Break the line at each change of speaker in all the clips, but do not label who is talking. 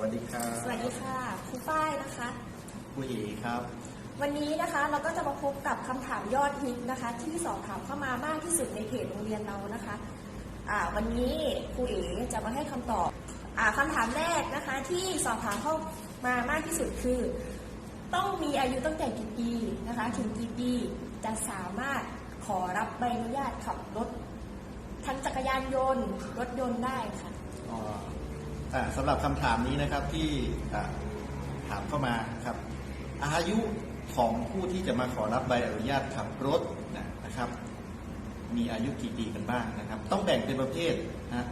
วัสดีครับ
สวัสดีค่ะครูฝ้ายนะคะ
ผู้เอกครับ
วันนี้นะคะเราก็จะมาพบกับคำถามยอดฮิตนะคะ ที่สอบถามเข้ามามากที่สุดในเพจโรงเรียนเรานะคะอ่าวันนี้ครูเอ๋จะมาให้คำตอบอ่าคำถามแรกนะคะ ที่สอบถามเข้ามามากที่สุดคือ ต้องมีอายุตั้งแต่กี่ปีนะคะ ถึงกี่ปีจะสามารถขอรับใบอนุญาตขับรถทั้งจักรยานยนต์รถยนต์ได้ค่ะ
อ่าอ่า สำหรับคำถามนี้นะครับที่อ่าถามเข้ามาครับ อายุของผู้ที่จะมาขอรับใบอนุญาตขับรถนะนะครับ มีอายุกี่ปีกันบ้างนะครับ ต้องแบ่งเป็นประเภทนะ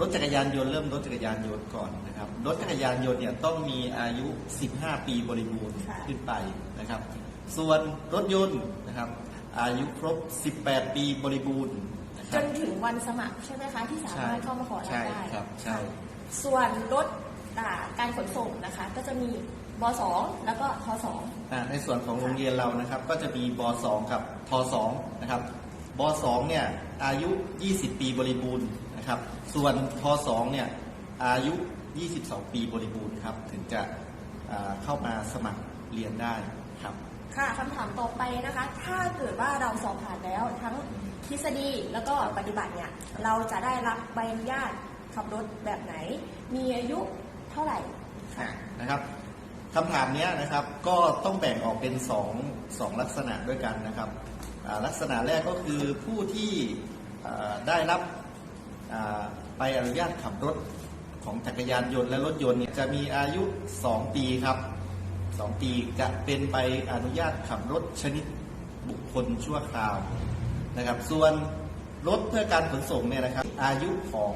รถจักรยานยนต์เริ่มรถจักรยานยนต์ก่อนนะครับรถจักรยานยนต์เนี่ยต้องมีอายุ 15 ปีบริบูรณ์
ค่ะ
ขึ้นไปนะครับ ส่วนรถยนต์นะครับ อายุครบ 18 ปีบริบูรณ์นะค
จ
รับ
นถึงวันสมัครใช่ไหมคะที่สามารถเข้ามาขอรับ
ใช่
ได้
ครับใช่
ส่วนรถอ่าการขนส่งนะคะ ก็จะมีบสองแล้วก็ทสอง
อ่าในส่วนของโรงเรียนเรานะครับก็จะมีบ2กับท2นะครับบ2เนี่ยอายุ 20 ปีบริบูรณ์นะครับ ส่วนท2เนี่ยอายุ 22 ปีบริบูรณ์ครับถึงจะอ่าเข้ามาสมัครเรียนได้ครับ
ค่ะคำถามต่อไปนะคะ ถ้าเกิดว่าเราสอบผ่านแล้วทั้งทฤษฎีแล้วก็ปฏิบัติเนี่ย เราจะได้รับใบอนุญาต ขับรถแบบไหน มีอายุเท่าไหร่
นะครับคำถามนี้นะครับก็ต้องแบ่งออกเป็นสองสองลักษณะด้วยกันนะครับลักษณะแรกก็คือผู้ที่ได้รับอ่าใบอนุญาตขับรถของจักรยานยนต์และรถยนต์เนี่ยจะมีอายุ 2 ปีครับ 2 ปีจะเป็นใบอนุญาตขับรถชนิดบุคคลชั่วคราวนะครับ ส่วนรถเพื่อการขนส่งเนี่ยนะครับ อายุของ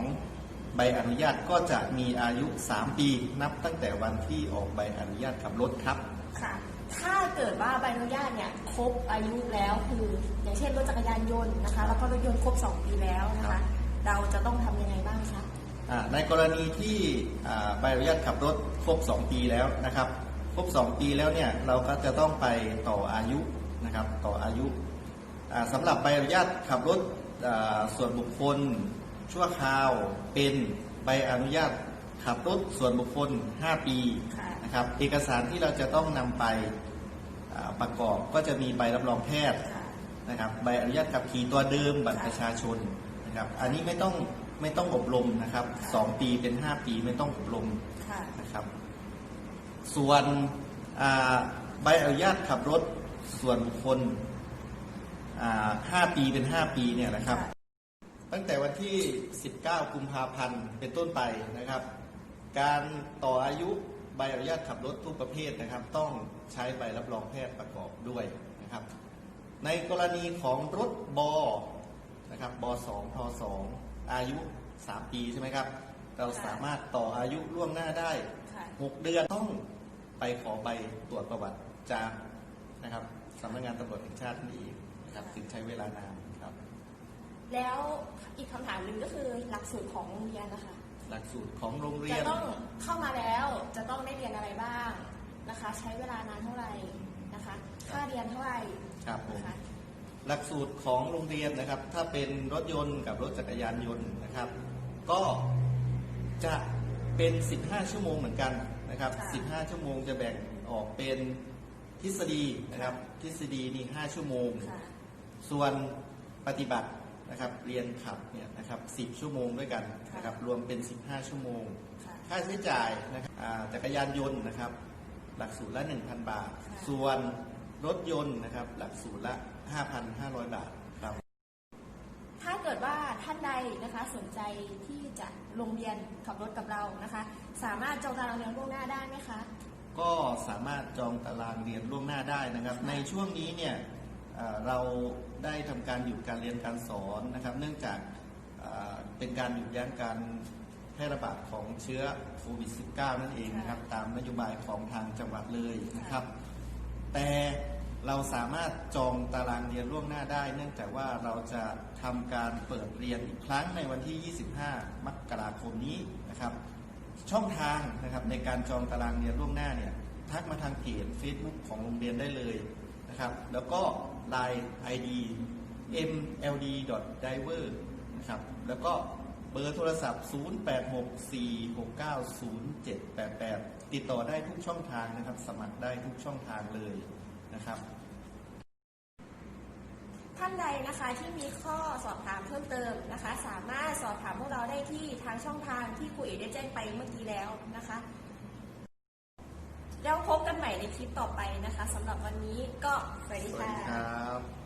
ใบอนุญาตก็จะมีอายุ 3 ปี นับตั้งแต่วันที่ออกใบอนุญาตขับรถครับ
ค่ะ ถ้าเกิดว่าใบอนุญาตเนี่ยครบอายุแล้วคืออย่างเช่นรถจักรยานยนต์นะคะ แล้วก็รถยนต์ครบ 2 ปีแล้วนะ
ครั
คะ
บ
เราจะต้องทำยังไงบ้างคะ
อ่าในกรณีที่อ่าใบอนุญาตขับรถครบ 2 ปีแล้วนะครับ ครบ 2 ปีแล้วเนี่ยเราก็จะต้องไปต่ออายุนะครับต่ออายุอ่าสำหรับใบอนุญาตขับรถอ่าส่วนบุคคล ชั่วคราวเป็นใบอนุญาตขับรถส่วนบุคคล 5 ปี
ค่ะ
นะครับเอกสารที่เราจะต้องนำไปอ่าประกอบก็จะมีใบรับรองแพทย์
ค่ะ
นะครับใบอนุญาตขับขี่ตัวเดิมบัตร
ค่ะ
ประชาชนนะครับอันนี้ไม่ต้องไม่ต้องอบรมนะครับสองปีเป็นห้าปีไม่ต้องอบรม
ค่ะ
นะครับส่วนอ่าใบอนุญาตขับรถส่วนบุคคลอ่าห้าปีเป็นห้าปีเนี่ยนะครับ ตั้งแต่วันที่ 19 กุมภาพันธ์เป็นต้นไปนะครับ การต่ออายุใบอนุญาตขับรถทุกประเภทนะครับ ต้องใช้ใบรับรองแพทย์ประกอบด้วยนะครับ ในกรณีของรถบนะครับบ2ท2อายุ 3 ปีใช่ไหมครับ เราสามารถต่ออายุล่วงหน้าได้
ค่ะ
6เดือนต้องไปขอใบตรวจประวัติจากนะครับสำนักงานตำรวจแห่งชาตินี่เองนะครับถึงใช้เวลานานครับ
แล้วอีกคำถามหนึ่งก็คือหลักสูตรของโรงเรียนนะคะ
หลักสูตรของโรงเรี
จะ
ยน
ต้องเข้ามาแล้วจะต้องได้เรียนอะไรบ้างนะคะ ใช้เวลานานเท่าไหร่นะคะ ค่าเรียนเท่าไหร่
ครับผม
นะคะ
หลักสูตรของโรงเรียนนะครับ ถ้าเป็นรถยนต์กับรถจักรยานยนต์นะครับ ก็จะเป็น 15 ชั่วโมงเหมือนกันนะครับ 15 ชั่วโมงจะแบ่งออกเป็นทฤษฎีนะครับ ทฤษฎีนี่ 5 ชั่วโมง
ค่ะ
ส่วนปฏิบัติ นะครับเรียนขับเนี่ยนะครับ10 ชั่วโมงด้วยกันนะครับรวมเป็น 15 ชั่วโมง
ค่ะ
ค่าใช้จ่ายนะครับอ่าจักรยานยนต์นะครับ หลักสูตรละ 1,000 บาท
ค่ะ
ส่วนรถยนต์นะครับหลักสูตรละ 5,500 บาทครับ
ถ้าเกิดว่าท่านใดนะคะสนใจที่จะลงเรียนขับรถกับเรานะคะ สามารถจองตารางเรียนล่วงหน้าได้ไหมคะ
ก็สามารถจองตารางเรียนล่วงหน้าได้นะครับ
ค่ะ
ในช่วงนี้เนี่ย เอ่อเราได้ทำการหยุดการเรียนการสอนนะครับ เนื่องจากเอ่อเป็นการหยุดยั้งการแพร่ระบาดของเชื้อโควิด -19 นั่นเองนะครับ ตามนโยบายของทางจังหวัดเลยนะครับ แต่เราสามารถจองตารางเรียนล่วงหน้าได้ เนื่องจากว่าเราจะทำการเปิดเรียนอีกครั้งในวันที่ 25 มกราคมนี้นะครับ ช่องทางนะครับในการจองตารางเรียนล่วงหน้าเนี่ยทักมาทางเพจ Facebook ของโรงเรียนได้เลยนะครับ แล้วก็ Line ID mld diver นะครับแล้วก็เบอร์โทรศัพท์ 0864690788 ติดต่อได้ทุกช่องทางนะครับ สมัครได้ทุกช่องทางเลยนะครับ
ท่านใดนะคะที่มีข้อสอบถามเพิ่มเติมนะคะ สามารถสอบถามพวกเราได้ที่ทางช่องทางที่ครูเอ๋ได้แจ้งไปเมื่อกี้แล้วนะคะ แล้วพบกันใหม่ในคลิปต่อไปนะคะสำหรับวันนี้ก็สวัสดี
สวัส
ค่ะ
รับ